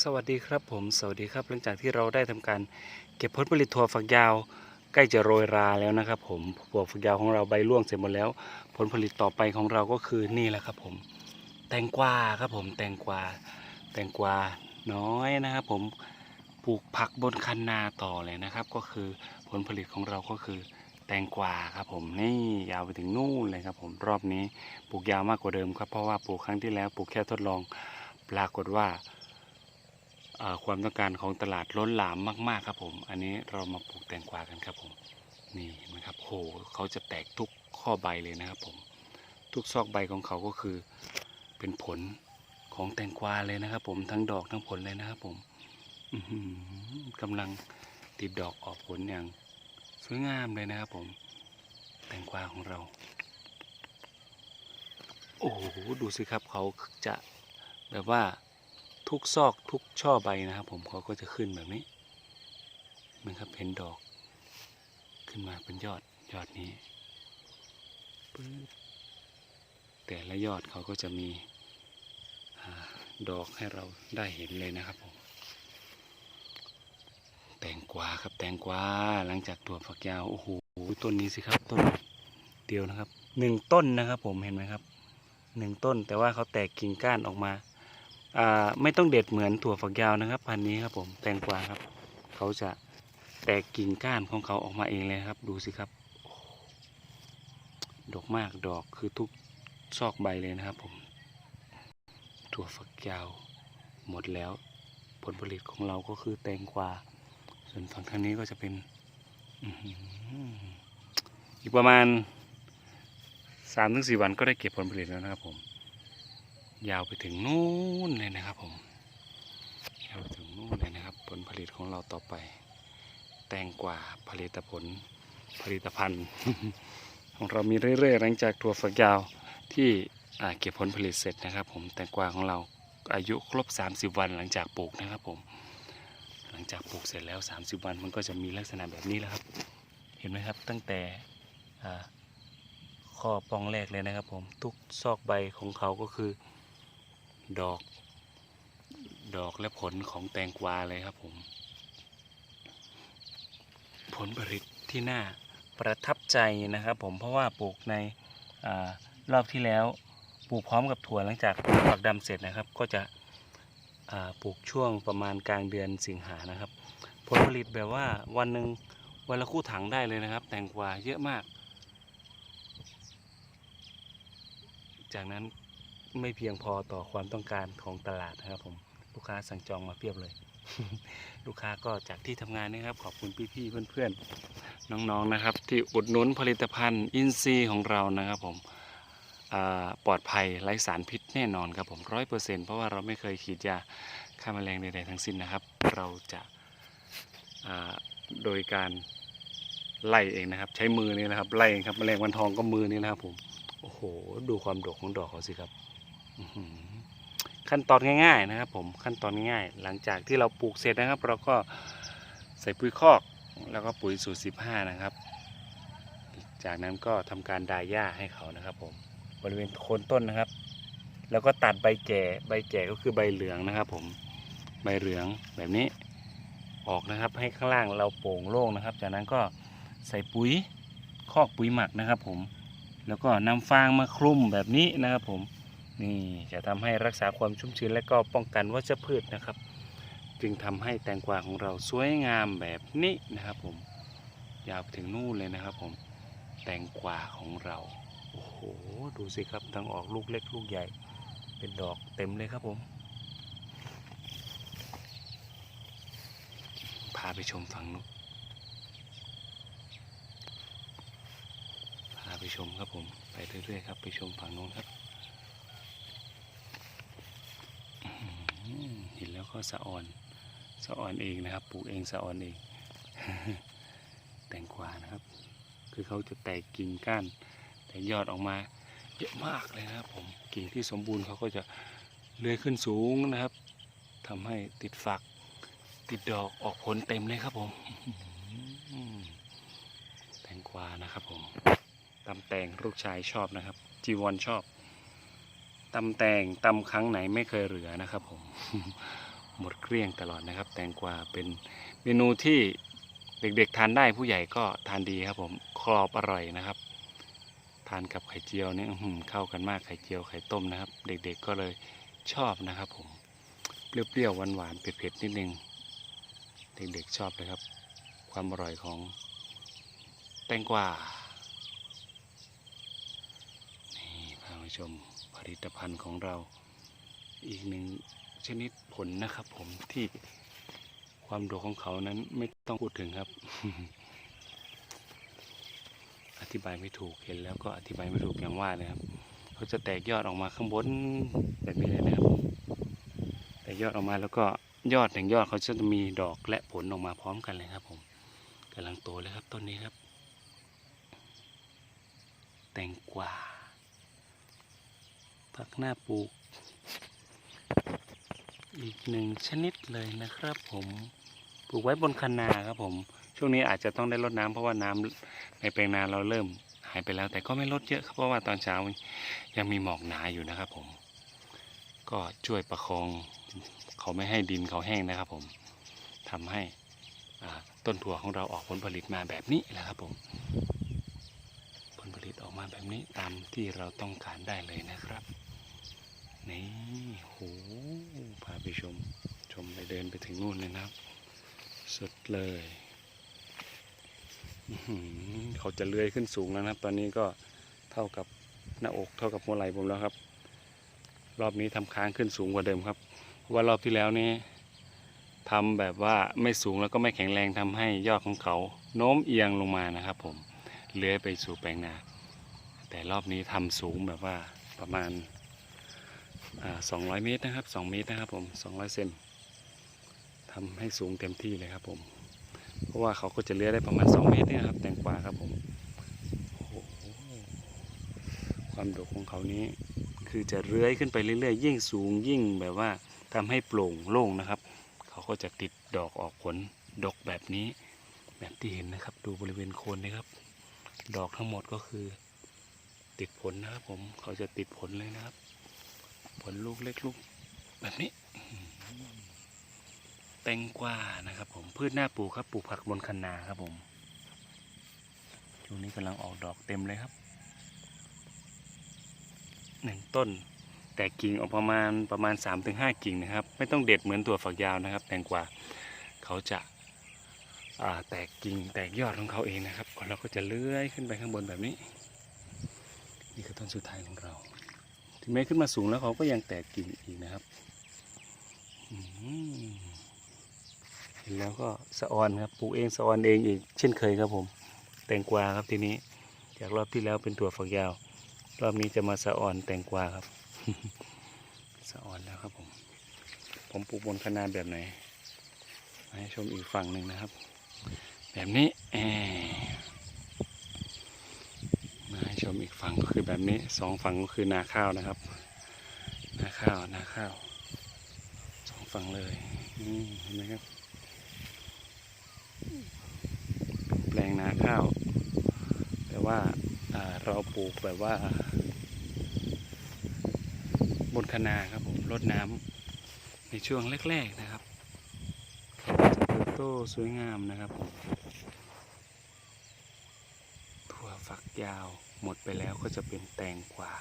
สวัสดีครับผมสวัสดีครับ หลังจากที่เราได้ทำการเก็บผลผลิตถั่วฝักยาว ใกล้จะโรยราแล้วนะครับผมถั่วฝักยาวของเราใบร่วงเสร็จหมดแล้ว ผลผลิตต่อไปของเราก็คือนี่แหละครับผม แตงกวาครับผมแตงกวา แตงกวาน้อยนะครับผมปลูกผักบนคันนาต่อเลยนะครับ ก็คือผลผลิตของเราก็คือแตงกวาครับผมนี่ยาวไปถึงนู่นเลยครับผมรอบนี้ปลูกยาวมากกว่าเดิมครับเพราะว่าปลูกครั้งที่แล้วปลูกแค่ทดลอง ปรากฏว่า ความต้องการของตลาดล้นหลามมากๆครับผม อันนี้เรามาปลูกแตงกวากันครับผม นี่นะครับโหเขาจะแตกทุกข้อใบเลยนะครับผม ทุกซอกใบของเขาก็คือเป็นผลของแตงกวาเลยนะครับ ผมทั้งดอกทั้งผลเลยนะครับผมกำลังติดดอกออกผลอย่างสวยงามเลยนะครับผม แตงกวาของเรา โอ้โหดูสิครับเขาจะแบบว่า ทุกซอกทุกช่อใบนะครับ ผมเขาก็จะขึ้นแบบนี้นะครับเห็นดอก ขึ้นมาเป็นยอดยอดนี้แต่ละยอดเขาก็จะมีอดอกให้เราได้เห็นเลยนะครับผมแตงกวาครับแตงกวาหลังจากตัวฝักยาวโอ้โหต้นนี้สิครับต้นเดียวนะครับหนึ่งต้นนะครับ ผมเห็นไหมครับหนึ่งต้นแต่ว่าเขาแตกกิ่งก้านออกมา ไม่ต้องเด็ดเหมือนถั่วฝักยาวนะครับ พันนี้ครับผมแตงกวาครับ เขาจะแตกกิ่งก้านของเขาออกมาเองเลยครับ ดูสิครับดอกมากดอกคือทุกซอกใบเลยนะครับ ผม ถั่วฝักยาวหมดแล้ว ผลผลิตของเราก็คือแตงกวาส่วนฝั่งทางนี้ก็จะเป็นอีกประมาณสามถึงสี่วันก็ได้เก็บผลผลิตแล้วนะครับผม ยาวไปถึงนู่นเลยนะครับผมยาวไปถึงนู่นเลยนะครับ ผลผลิตของเราต่อไป แตงกวาผลิตผลผลิตภัณฑ์ ของเรามีเรื่อยๆ หลังจากถั่วฝักยาวที่เก็บผลผลิตเสร็จนะครับ ผมแตงกวาของเราอายุครบ 30 วันหลังจากปลูกนะครับผม หลังจากปลูกเสร็จแล้ว 30 วันมันก็จะมีลักษณะแบบนี้แล้วครับ เห็นไหมครับตั้งแต่ข้อปองแรกเลยนะครับผมทุกซอกใบของเขาก็คือ ดอก ดอกและผลของแตงกวาเลยครับผม ผลผลิตที่น่าประทับใจนะครับ ผมเพราะว่าปลูกในอรอบที่แล้วปลูกพร้อมกับถั่วหลังจากปลักดำเสร็จนะครับ ก็จะปลูกช่วงประมาณกลางเดือนสิงหานะครับ ผลผลิตแบบว่าวันหนึ่งวันละคู่ถังได้เลยนะครับ แตงกวาเยอะมาก จากนั้น ไม่เพียงพอต่อความต้องการของตลาดนะครับผมลูกค้าสั่งจองมาเพียบเลย ลูกค้าก็จากที่ทำงานนะครับ ขอบคุณพี่ๆเพื่อนๆ น้องๆนะครับ ที่อุดหนุนผลิตภัณฑ์อินซีของเรานะครับผมปลอดภัยไร้สารพิษแน่นอนครับผมร้อยเปอร์เซ็นต์เพราะว่าเราไม่เคยฉีดยาฆ่าแมลงใดๆทั้งสิ้นนะครับ เราจะาโดยการไล่เองนะครับ ใช้มือนี่นะครับไล่เองครับแมลงวันทองก็มือนี่นะครับผมโอ้โห ดูความดกของดอกเขาสิครับ ขั้นตอนง่ายๆนะครับ ผมขั้นตอนง่ายๆหลังจากที่เราปลูกเสร็จนะครับ เราก็ใส่ปุ๋ยคอกแล้วก็ปุ๋ยสูตร15นะครับ จากนั้นก็ทำการดายหญ้าให้เขานะครับ ผมบริเวณโคนต้นนะครับ แล้วก็ตัดใบแก่ใบแก่ก็คือใบเหลืองนะครับ ผมใบเหลืองแบบนี้ออกนะครับ ให้ข้างล่างเราโปร่งโล่งนะครับ จากนั้นก็ใส่ปุ๋ยคอกปุ๋ยหมักนะครับ ผมแล้วก็นำฟางมาคลุมแบบนี้นะครับ ผม นี่จะทำให้รักษาความชุ่มชื้นและก็ป้องกันวัชพืชนะครับ จึงทำให้แตงกวาของเราสวยงามแบบนี้นะครับผมยาวไปถึงนู่นเลยนะครับผมแตงกวาของเราโอ้โหดูสิครับทั้งออกลูกเล็กลูกใหญ่ เป็นดอกเต็มเลยครับผมพาไปชมฝั่งนู้นพาไปชมครับผม ไปเรื่อยๆครับ ไปชมฝั่งโน้นครับอื้อหือเห็น แล้วก็สะอ่อนสะอ่อนเองนะครับ ปลูกเองสะอ่อนเอง แตงกวานะครับ คือเขาจะแตกกิ่งก้านแต่ยอดออกมาเยอะมากเลยนะครับผมกิ่งที่สมบูรณ์เขาก็จะเลื้อยขึ้นสูงนะครับทำให้ติดฝัก ติดดอกออกผลเต็มเลยครับผมแตงกวานะครับผมตำแตงลูกชายชอบนะครับ จีวรชอบตำแตงตำครั้งไหนไม่เคยเหลือนะครับผม หมดเกลี้ยงตลอดนะครับ แตงกวาเป็นเมนูที่เด็กๆทานได้ผู้ใหญ่ก็ทานดีครับผมกรอบอร่อยนะครับ ทานกับไข่เจียวเนี่ยเข้ากันมากไข่เจียวไข่ต้มนะครับ เด็กๆก็เลยชอบนะครับผมเปรี้ยวๆหวานๆเผ็ดๆนิดนึงเด็กๆชอบเลยครับ ความอร่อยของแตงกวานี่พามาชมผลิตภัณฑ์ของเราอีกหนึ่ง ชนิดผลนะครับ ผมที่ความโดกของเขานั้นไม่ต้องพูดถึงครับ อธิบายไม่ถูกเห็นแล้วก็อธิบายไม่ถูกอย่างว่าเลยครับเขาจะแตกยอดออกมาข้างบนแบบนี้เลยนะครับ แตกยอดออกมาแล้วก็ยอดหนึ่งยอดเขาจะมีดอกและผลออกมาพร้อมกันเลยครับ ผมกำลังโตเลยครับต้นนี้ครับ แตงกวาผักหน้าปลูก อีกหนึ่งชนิดเลยนะครับ ผมปลูกไว้บนคันนาครับผม ช่วงนี้อาจจะต้องได้รดน้ำเพราะว่าน้ำในแปลงนาเราเริ่มหายไปแล้ว แต่ก็ไม่ลดเยอะครับเพราะว่าตอนเช้ายังมีหมอกหนาอยู่นะครับผม ก็ช่วยประคองเขาไม่ให้ดินเขาแห้งนะครับ ผมทำให้ต้นถั่วของเราออกผลผลิตมาแบบนี้แหละครับผม ผลผลิตออกมาแบบนี้ตามที่เราต้องการได้เลยนะครับ นี่โหพาไปชม ชมไปเดินไปถึงนู่นเลยนะครับ สุดเลยเขาจะเลื้อยขึ้นสูงแล้วนะครับ ตอนนี้ก็เท่ากับหน้าอกเท่ากับหัวไหล่ผมแล้วครับ รอบนี้ทำค้างขึ้นสูงกว่าเดิมครับเพราะว่ารอบที่แล้วนี่ทำแบบว่าไม่สูงแล้วก็ไม่แข็งแรงทำให้ยอดของเขาโน้มเอียงลงมานะครับ ผมเลื้อยไปสู่แปลงนา แต่รอบนี้ทำสูงแบบว่าประมาณ อ่า200เมตรนะครับ2เมตรนะครับผม200เซนทำให้สูงเต็มที่เลยครับผม เพราะว่าเขาก็จะเลื้อยได้ประมาณ2เมตรนี่ยครับแตงกวาครับผมความดกของเขานี้คือจะเลื้อยขึ้นไปเรื่อยๆ ยิ่งสูงยิ่งแบบว่าทำให้โปร่งโล่งนะครับ เขาก็จะติดดอกออกผลดกแบบนี้ แบบที่เห็นนะครับ ดูบริเวณโคนนะครับ ดอกทั้งหมดก็คือ ติดผลนะครับผมเขาจะติดผลเลยนะครับ ผลลูกเล็กลูกแบบนี้ แตงกวานะครับ ผมพืชหน้าปลูกครับปลูกผักบนคันนาครับผมช่วงนี้กำลังออกดอกเต็มเลยครับหนึ่งต้นแตกกิ่งออกประมาณประมาณ 3-5 กิ่งนะครับ ไม่ต้องเด็ดเหมือนตัวฝักยาวนะครับ แตงกวาเขาจะาแตกกิ่งแตกยอดของเขาเองนะครับแล้วก็จะเลื้อยขึ้นไปข้างบนแบบนี้ นี่คือต้นสุดท้ายของเรา ถึงแม้ขึ้นมาสูงแล้วเขาก็ยังแตกกิ่งอีกนะครับเห็นแล้วก็สะออนครับปลูกเองสะออนเองอีกเช่นเคยครับผม แตงกวาครับทีนี้ จากรอบที่แล้วเป็นถั่วฝักยาว รอบนี้จะมาสะออนแตงกวาครับสะออนแล้วครับผม ผมปลูกบนคะนาแบบไหนมาให้ชมอีกฝั่งหนึ่งนะครับ แบบนี้ มอีกฝั่งก็คือแบบนี้สองฝั่งก็คือนาข้าวนะครับ นาข้าวนาข้าวสองฝั่งเลยนี่เห็นไหมครับ แปลงนาข้าวแต่ว่าอ่าเราปลูกแบบว่า บนคะนาครับผมรดน้ำในช่วงแรกๆนะครับจะเติบโตสวยงามนะครับผมถั่วฝักยาว หมดไปแล้วก็จะเป็นแตงกวา